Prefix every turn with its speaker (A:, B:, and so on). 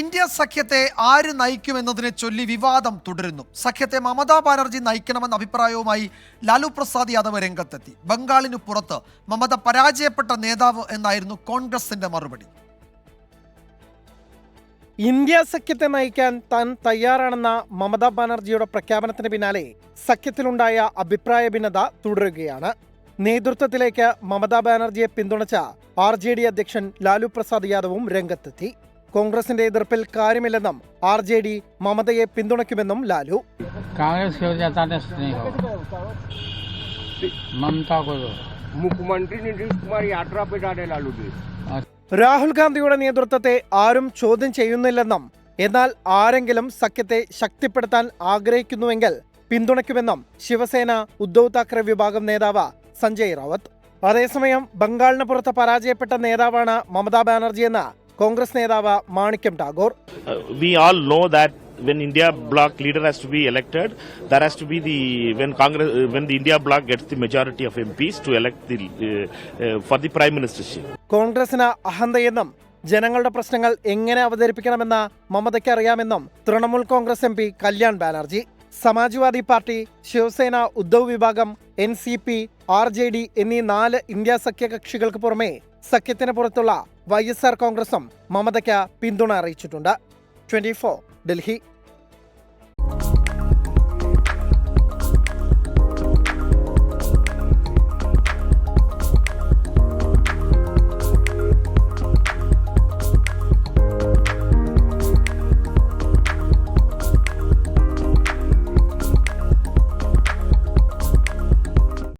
A: India സഖ്യത്തെ ആര് നയിക്കുമെന്നതിനെ ചൊല്ലി വിവാദം തുടരുന്നു. സഖ്യത്തെ മമതാ ബാനർജി നയിക്കണമെന്ന അഭിപ്രായവുമായി ലാലു പ്രസാദ് യാദവ് രംഗത്തെത്തി. ബംഗാളിനു പുറത്ത് മമത പരാജയപ്പെട്ട നേതാവ് എന്നായിരുന്നു കോൺഗ്രസിന്റെ മറുപടി.
B: ഇന്ത്യ സഖ്യത്തെ നയിക്കാൻ താൻ തയ്യാറാണെന്ന മമതാ ബാനർജിയുടെ പ്രഖ്യാപനത്തിന് പിന്നാലെ സഖ്യത്തിലുണ്ടായ അഭിപ്രായ ഭിന്നത തുടരുകയാണ്. നേതൃത്വത്തിലേക്ക് മമതാ ബാനർജിയെ പിന്തുണച്ച ആർ ജെ ഡി അധ്യക്ഷൻ ലാലു പ്രസാദ് യാദവും രംഗത്തെത്തി. കോൺഗ്രസിന്റെ എതിർപ്പിൽ കാര്യമില്ലെന്നും ആർ ജെ ഡി മമതയെ പിന്തുണയ്ക്കുമെന്നും ലാലു.
C: മുഖ്യമന്ത്രി കുമാർ യാത്ര ലാലു
B: രാഹുൽ ഗാന്ധിയുടെ നേതൃത്വത്തെ ആരും ചോദ്യം ചെയ്യുന്നില്ലെന്നും എന്നാൽ ആരെങ്കിലും സഖ്യത്തെ ശക്തിപ്പെടുത്താൻ ആഗ്രഹിക്കുന്നുവെങ്കിൽ പിന്തുണയ്ക്കുമെന്നും ശിവസേന ഉദ്ധവ് താക്കറെ വിഭാഗം നേതാവ് സഞ്ജയ് റാവത്ത്. അതേസമയം ബംഗാളിന് പുറത്ത് പരാജയപ്പെട്ട നേതാവാണ് മമതാ ബാനർജിയെന്ന് കോൺഗ്രസ് നേതാവ് Manickam Tagore
D: we all know that when India block leader has to be elected, there has to be the when Congress uh, when the India block gets the majority of MPs to elect the uh, uh, for the prime ministership.
B: കോൺഗ്രസിന് അഹന്തയെന്നും ജനങ്ങളുടെ പ്രശ്നങ്ങൾ എങ്ങനെ അവതരിപ്പിക്കണമെന്ന മമതയ്ക്ക് അറിയാമെന്നും Trinamool Congress M P Kalyan Banerjee Samajwadi party Shivsena Uddhav വിഭാഗം N C P R J D എന്നീ നാല് ഇന്ത്യ സഖ്യ കക്ഷികൾക്ക് പുറമെ സഖ്യത്തിന് പുറത്തുള്ള വൈ എസ് ആർ കോൺഗ്രസും മമതയ്ക്ക് പിന്തുണ അറിയിച്ചിട്ടുണ്ട്. ട്വന്റി ഡൽഹി.